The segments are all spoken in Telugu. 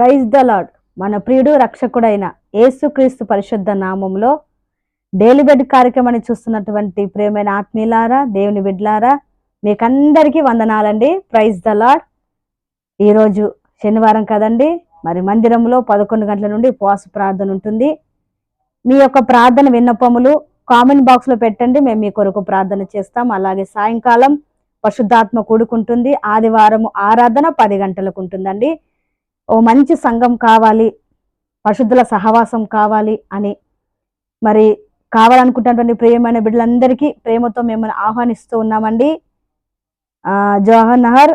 ప్రైజ్ ద లాడ్ మన ప్రియుడు రక్షకుడైన యేసుక్రీస్తు పరిశుద్ధ నామంలో డైలీ బెడ్ కార్యక్రమాన్ని చూస్తున్నటువంటి ప్రియమైన ఆత్మీయులారా దేవుని బిడ్లారా మీకందరికీ వందనాలండి. ప్రైజ్ ద లాడ్ ఈరోజు శనివారం కదండి. మరి మందిరంలో పదకొండు గంటల నుండి ఉపవాస ప్రార్థన ఉంటుంది. మీ యొక్క ప్రార్థన విన్నపములు కామెంట్ బాక్స్లో పెట్టండి. మేము మీ కొరకు ప్రార్థన చేస్తాం. అలాగే సాయంకాలం పరిశుద్ధాత్మ కూడుకుంటుంది. ఆదివారం ఆరాధన పది గంటలకు ఉంటుందండి. ఓ మంచి సంఘం కావాలి పరిశుద్ధుల సహవాసం కావాలి అని. మరి కావాలనుకుంటున్నటువంటి ప్రియమైన బిడ్డలందరికీ ప్రేమతో మిమ్మల్ని ఆహ్వానిస్తూ ఉన్నామండి. జవహర్ నగర్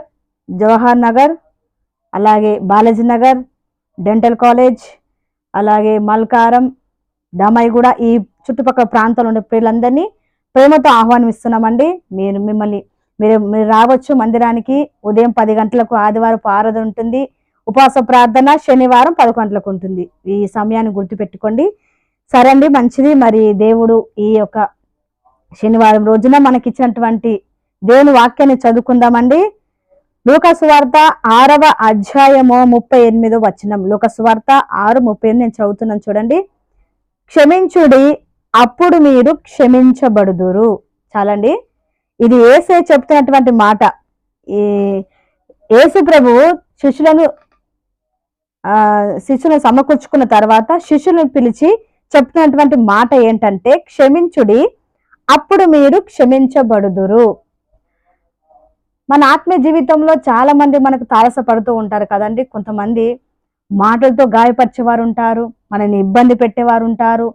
జవహర్ నగర్ అలాగే బాలాజీ నగర్ డెంటల్ కాలేజ్ అలాగే మల్కారం దామాయిగూడ ఈ చుట్టుపక్కల ప్రాంతంలో ఉండే పిల్లలందరినీ ప్రేమతో ఆహ్వానిస్తున్నామండి. మీరు మిమ్మల్ని మీరు మీరు రావచ్చు మందిరానికి ఉదయం పది గంటలకు ఆదివారం ఆరాధన ఉంటుంది. ఉపవాస ప్రార్థన శనివారం పది గంటలకు ఉంటుంది. ఈ సమయాన్ని గుర్తుపెట్టుకోండి. సరే అండి మంచిది. మరి దేవుడు ఈ యొక్క శనివారం రోజున మనకి ఇచ్చినటువంటి దేవుని వాక్యాన్ని చదువుకుందామండి. లోకసువార్త ఆరవ అధ్యాయము ముప్పై ఎనిమిదో వచనం. లోకసువార్త ఆరు ముప్పై ఎనిమిది నేను చదువుతున్నాను చూడండి. క్షమించుడి అప్పుడు మీరు క్షమించబడుదురు. చాలండి. ఇది ఏసే చెప్తున్నటువంటి మాట. ఈ యేసు ప్రభు శిష్యులను శిష్యులను సమకూర్చుకున్న తర్వాత శిష్యులను పిలిచి చెప్తున్నటువంటి మాట ఏంటంటే క్షమించుడి అప్పుడు మీరు క్షమించబడుదురు. మన ఆత్మీయ జీవితంలో చాలా మంది మనకు తారసపడుతూ ఉంటారు కదండి. కొంతమంది మాటలతో గాయపరిచేవారు ఉంటారు మనని ఇబ్బంది పెట్టేవారు ఉంటారు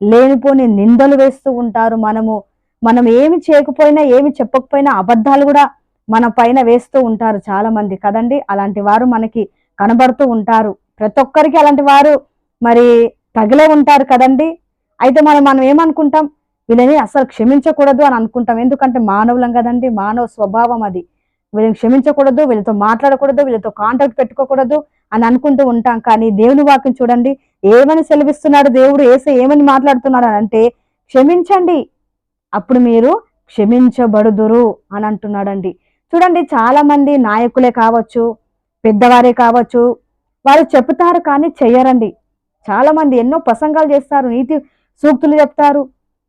లేనిపోని నిందలు వేస్తూ ఉంటారు మనము. మనం ఏమి చేయకపోయినా ఏమి చెప్పకపోయినా అబద్ధాలు కూడా మన పైన వేస్తూ ఉంటారు చాలా మంది కదండి. అలాంటి వారు మనకి కనబడుతూ ఉంటారు. ప్రతి ఒక్కరికి అలాంటి వారు మరి తగిలే ఉంటారు కదండి. అయితే మనం మనం ఏమనుకుంటాం? వీళ్ళని అసలు క్షమించకూడదు అని అనుకుంటాం. ఎందుకంటే మానవులం కదండి మానవ స్వభావం అది. వీళ్ళని క్షమించకూడదు వీళ్ళతో మాట్లాడకూడదు వీళ్ళతో కాంటాక్ట్ పెట్టుకోకూడదు అని అనుకుంటూ ఉంటాం. కానీ దేవుని వాక్యం చూడండి. ఏమని సెలవిస్తున్నాడు దేవుడు? ఏసే ఏమని మాట్లాడుతున్నాడు అని అంటే క్షమించండి. అప్పుడు మీరు క్షమించబడుదురు అని అంటున్నాడండి. చూడండి చాలా మంది నాయకులే కావచ్చు పెద్దవారే కావచ్చు వారు చెప్తారు కానీ చెయ్యరండి. చాలా మంది ఎన్నో ప్రసంగాలు చేస్తారు నీతి సూక్తులు చెప్తారు.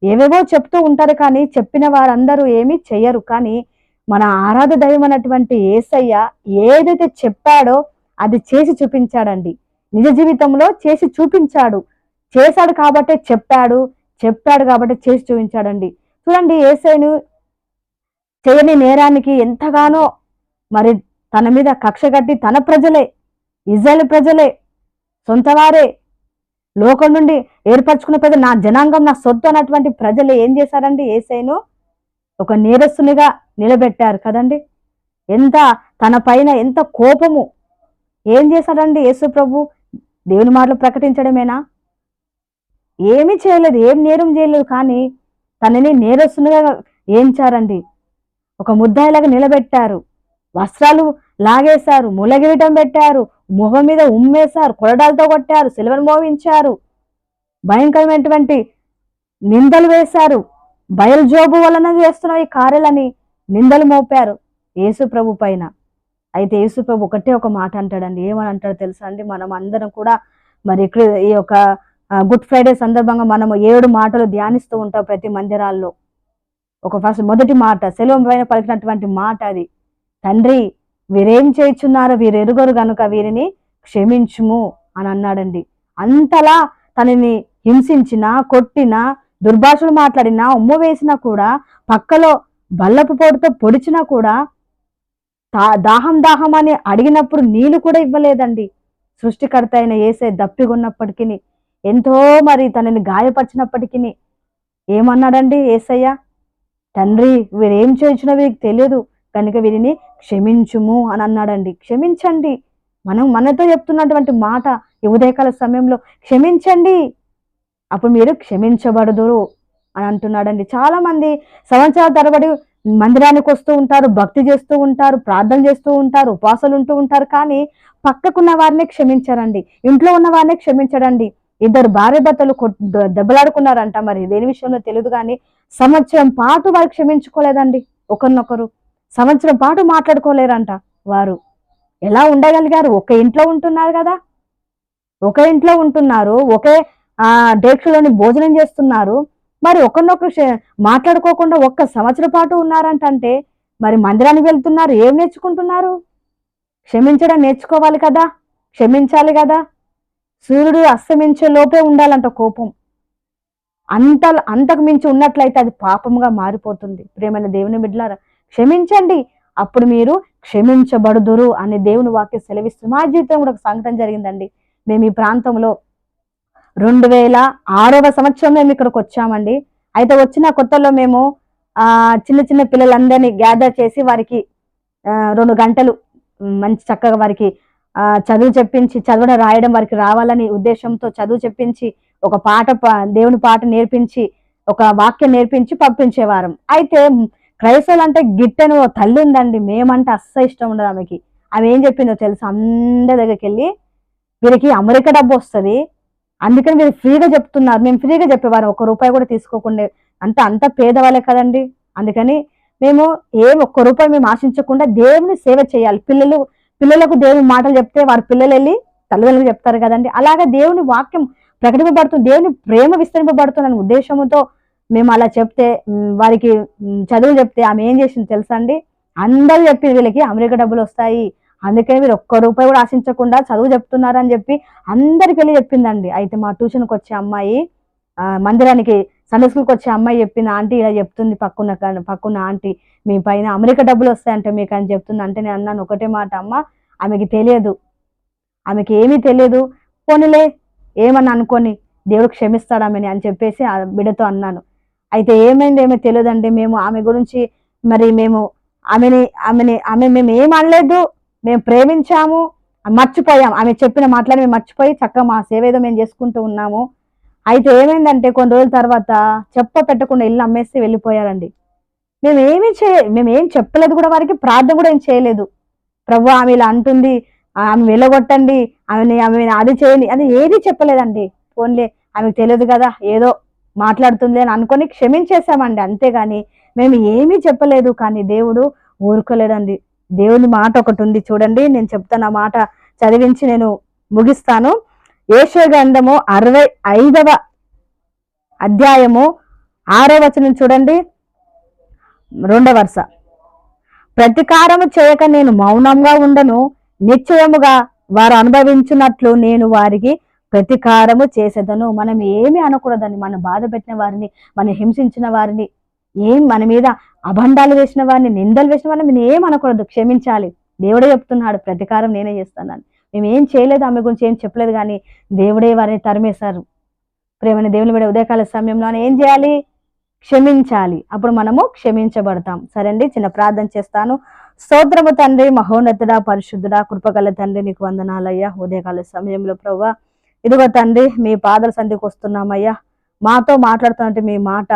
ఏవేవో చెప్తూ ఉంటారు కానీ చెప్పిన వారందరూ ఏమీ చెయ్యరు. కానీ మన ఆరాధ దైవం అన్నటువంటి ఏసయ్య ఏదైతే చెప్పాడో అది చేసి చూపించాడండి. నిజ జీవితంలో చేసి చూపించాడు. చేశాడు కాబట్టే చెప్పాడు చెప్పాడు కాబట్టి చేసి చూపించాడండి. చూడండి ఏసైను చేయని నేరానికి ఎంతగానో మరి తన మీద కక్ష కట్టి తన ప్రజలే ఇజ్రాయల్ ప్రజలే సొంతవారే. లోకం నుండి ఏర్పరచుకున్న ప్రజలు నా జనాంగం నా సొత్తు అన్నటువంటి ప్రజలు ఏం చేశారండి? ఏసైను ఒక నేరస్తునిగా నిలబెట్టారు కదండి. ఎంత తన పైన ఎంత కోపము. ఏం చేశాడండి యేసు ప్రభు? దేవుని మాటలు ప్రకటించడమేనా? ఏమీ చేయలేదు ఏం నేరం చేయలేదు కానీ తనని నేరస్తునిగా ఏంచారండి ఒక ముద్దాయిలాగా నిలబెట్టారు. వస్త్రాలు లాగేశారు ములగివిటం పెట్టారు ముఖం మీద ఉమ్మేశారు కొరడాలతో కొట్టారు సిల్వర్ మోవించారు భయంకరమైనటువంటి నిందలు వేశారు. బయలుజోబు వలన చేస్తున్నావు ఈ కార్యలని నిందలు మోపారు యేసు ప్రభు పైన. అయితే యేసు ప్రభు ఒకటే ఒక మాట అంటాడండి. ఏమని అంటాడో తెలుసా అండి? మనం అందరం కూడా మరి ఇక్కడ ఈ యొక్క గుడ్ ఫ్రైడే సందర్భంగా మనము ఏడు మాటలు ధ్యానిస్తూ ఉంటాం ప్రతి మందిరాల్లో. ఒక ఫస్ట్ మొదటి మాట సెలవు పైన పలికినటువంటి మాట అది. తండ్రి వీరేం చేయుచున్నారో వీరెరుగరు గనుక వీరిని క్షమించుము అని అన్నాడండి. అంతలా తనని హింసించినా కొట్టినా దుర్భాషలు మాట్లాడినా ఉమ్ము వేసినా కూడా పక్కలో బల్లపు పొడితో పొడిచినా కూడా తా- దాహం దాహం అని అడిగినప్పుడు నీళ్ళు కూడా ఇవ్వలేదండి. సృష్టికర్త అయిన ఏసే దప్పిగొన్నప్పటికీ ఎంతో మరి తనని గాయపరిచినప్పటికీ ఏమన్నాడండి ఏసయ్య తండ్రి వీరేం చేయించినా వీరికి తెలియదు. కనుక వీరిని క్షమించుము అని అన్నాడండి. క్షమించండి. మనం మనతో చెప్తున్నటువంటి మాట ఈ ఉదయకాల సమయంలో క్షమించండి. అప్పుడు మీరు క్షమించబడదురు అని అంటున్నాడండి. చాలామంది సంవత్సరాల తరబడి మందిరానికి వస్తూ ఉంటారు భక్తి చేస్తూ ఉంటారు ప్రార్థన చేస్తూ ఉంటారు ఉపవాసాలు ఉంటూ ఉంటారు కానీ పక్కకున్న వారినే క్షమించారండి. ఇంట్లో ఉన్న వారినే క్షమించడండి. ఇద్దరు భార్య భర్తలు దెబ్బలాడుకున్నారంట మరి. దేని విషయంలో తెలియదు కానీ సంవత్సరం పాటు వారు క్షమించుకోలేదండి. ఒకరినొకరు. సంవత్సరం పాటు మాట్లాడుకోలేరంట వారు. ఎలా ఉండగలిగారు? ఒక ఇంట్లో ఉంటున్నారు కదా. ఒక ఇంట్లో ఉంటున్నారు. ఒకే ఆ డేక్షలోని భోజనం చేస్తున్నారు. మరి ఒకరినొకరు మాట్లాడుకోకుండా ఒక్క సంవత్సరం పాటు ఉన్నారంటే మరి మందిరానికి వెళ్తున్నారు. ఏం నేర్చుకుంటున్నారు? క్షమించడం నేర్చుకోవాలి కదా. క్షమించాలి కదా. సూర్యుడు అస్తమించే లోపే ఉండాలంట కోపం. అంత అంతకు మించి ఉన్నట్లయితే అది పాపంగా మారిపోతుంది. ప్రేమైన దేవుని బిడ్డలారా క్షమించండి. అప్పుడు మీరు క్షమించబడుదురు అని దేవుని వాక్యం సెలవిస్తుంది. మా జీవితం కూడా ఒక సంఘటన జరిగిందండి. మేము ఈ ప్రాంతంలో రెండు వేల ఆరవ సంవత్సరం మేము ఇక్కడికి వచ్చామండి. అయితే వచ్చిన కొత్తలో మేము చిన్న చిన్న పిల్లలందరినీ గ్యాదర్ చేసి వారికి రెండు గంటలు మంచి చక్కగా వారికి చదువు చెప్పించి చదవడం రాయడం వారికి రావాలని ఉద్దేశంతో చదువు చెప్పించి ఒక పాట పా- దేవుని పాట నేర్పించి ఒక వాక్యం నేర్పించి పంపించేవారం. అయితే క్రైస్తవులు అంటే గిట్టని ఓ తల్లి ఉందండి మేమంటే అస్సలు ఇష్టం ఉండదు ఆమెకి. ఆమె ఏం చెప్పిందో తెలుసు? అందరి దగ్గరికి వెళ్ళి వీరికి అమెరికా డబ్బు వస్తుంది. అందుకని మీరు ఫ్రీగా చెప్తున్నారు. మేము ఫ్రీగా చెప్పేవారు. ఒక రూపాయి కూడా తీసుకోకుండా అంత అంత పేదవాళ్ళే కదండి. అందుకని మేము ఏం ఒక్క రూపాయి మేము ఆశించకుండా దేవుని సేవ చేయాలి. పిల్లలు పిల్లలకు దేవుని మాటలు చెప్తే వారి పిల్లలు వెళ్ళి తల్లిదండ్రులు చెప్తారు కదండి. అలాగే దేవుని వాక్యం ప్రకటింపబడుతుంది దేవుని ప్రేమ విస్తరింపబడుతుందనే ఉద్దేశంతో మేము అలా చెప్తే వారికి చదువు చెప్తే ఆమె ఏం చేసింది తెలుసా అండి? అందరూ చెప్పి వీళ్ళకి అమెరికా డబ్బులు వస్తాయి. అందుకని మీరు ఒక్క రూపాయి కూడా ఆశించకుండా చదువు చెప్తున్నారని చెప్పి అందరికి వెళ్ళి చెప్పిందండి. అయితే మా ట్యూషన్కి వచ్చే అమ్మాయి మందిరానికి సండే స్కూల్కి వచ్చే అమ్మాయి చెప్పింది ఆంటీ ఇలా చెప్తుంది. పక్కన పక్కన ఆంటీ మీ పైన అమెరికా డబ్బులు వస్తాయంటే మీకు అని చెప్తుంది. అంటే నేను అన్నాను ఒకటే మాట అమ్మ ఆమెకి తెలియదు. ఆమెకి ఏమీ తెలియదు. పోనీలే ఏమని అనుకొని దేవుడు క్షమిస్తాడు ఆమెని అని చెప్పేసి ఆ బిడ్డతో అన్నాను. అయితే ఏమైంది ఏమో తెలియదండి. మేము ఆమె గురించి మరి మేము ఆమెని ఆమెని ఆమె మేము ఏం అనలేదు. మేము ప్రేమించాము. మర్చిపోయాం. ఆమె చెప్పిన మాటలని మేము మర్చిపోయి చక్కగా మా సేవ ఏదో మేము చేసుకుంటూ ఉన్నాము. అయితే ఏమైందంటే కొన్ని రోజుల తర్వాత చెప్ప పెట్టకుండా ఇల్లు అమ్మేసి వెళ్ళిపోయారండి. మేము ఏమీ చే మేము ఏం చెప్పలేదు కూడా వారికి ప్రార్థన కూడా ఏం చేయలేదు. ప్రభు ఆమె ఇలా అంటుంది. ఆమె వెళ్ళగొట్టండి. ఆమెని ఆమె అది చేయండి. అది ఏది చెప్పలేదండి. ఫోన్లే ఆమెకు తెలియదు కదా. ఏదో మాట్లాడుతుంది అని అనుకొని క్షమించేసామండి అంతేగాని మేము ఏమీ చెప్పలేదు కానీ దేవుడు ఊరుకోలేదండి దేవుని మాట ఒకటి ఉంది చూడండి నేను చెప్తాను ఆ మాట చదివించి నేను ముగిస్తాను. ఏషయ గ్రంథము అరవై ఐదవ అధ్యాయము ఆరో వచనం చూడండి రెండవ వరుస. ప్రతికారము చేయక నేను మౌనంగా ఉండను నిశ్చయముగా వారు అనుభవించినట్లు నేను వారికి ప్రతికారము చేసేదను. మనం ఏమి అనకూడదని మనం బాధ పెట్టిన వారిని మనం హింసించిన వారిని ఏం మన మీద అభండాలు వేసిన వారిని నిందలు వేసిన వారిని మేము ఏం అనకూడదు. క్షమించాలి. దేవుడే చెప్తున్నాడు ప్రతికారం నేనే చేస్తానని. మేము ఏం చేయలేదు ఆమె గురించి ఏం చెప్పలేదు కానీ దేవుడే వారిని తరిమేశారు. ప్రేమని దేవుని విడ ఉదయకాల సమయంలో ఏం చేయాలి? క్షమించాలి. అప్పుడు మనము క్షమించబడతాం. సరే అండి చిన్న ప్రార్థన చేస్తాను. సోద్రము తండ్రి మహోన్నతుడా పరిశుద్ధుడా కృపగల తండ్రి నీకు వందనాలయ్యా. ఉదయకాల సమయంలో ప్రభావ ఇదిగో తండ్రి మీ పాదల సంధికి వస్తున్నామయ్యా. మాతో మాట్లాడుతున్నట్టు మీ మాట.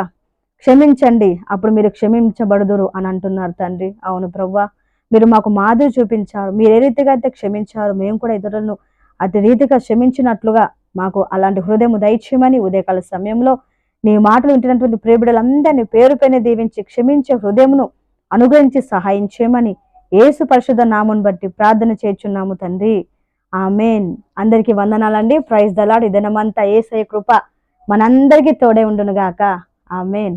క్షమించండి అప్పుడు మీరు క్షమించబడుదురు అని అంటున్నారు తండ్రి. అవును ప్రవ్వా మీరు మాకు మాదిరి చూపించారు. మీరు ఏ రీతిగా అయితే క్షమించారు మేము కూడా ఇతరులను అతి రీతిగా క్షమించినట్లుగా మాకు అలాంటి హృదయం దయచేయమని ఉదయకాల సమయంలో నీ మాటలు వింటున్నటువంటి ప్రియబిడలందరినీ పేరు పైన దీవించి క్షమించే హృదయమును అనుగ్రహించి సహాయం చేయమని ఏసు పరిశుద్ధ నామును బట్టి ప్రార్థన చేస్తున్నాము తండ్రి. ఆమెన్. అందరికీ వందనాలండి. ప్రైజ్ దలాడ్ ఇదనమంతా ఏసయ కృప మనందరికీ తోడే ఉండునుగాక. ఆమెన్.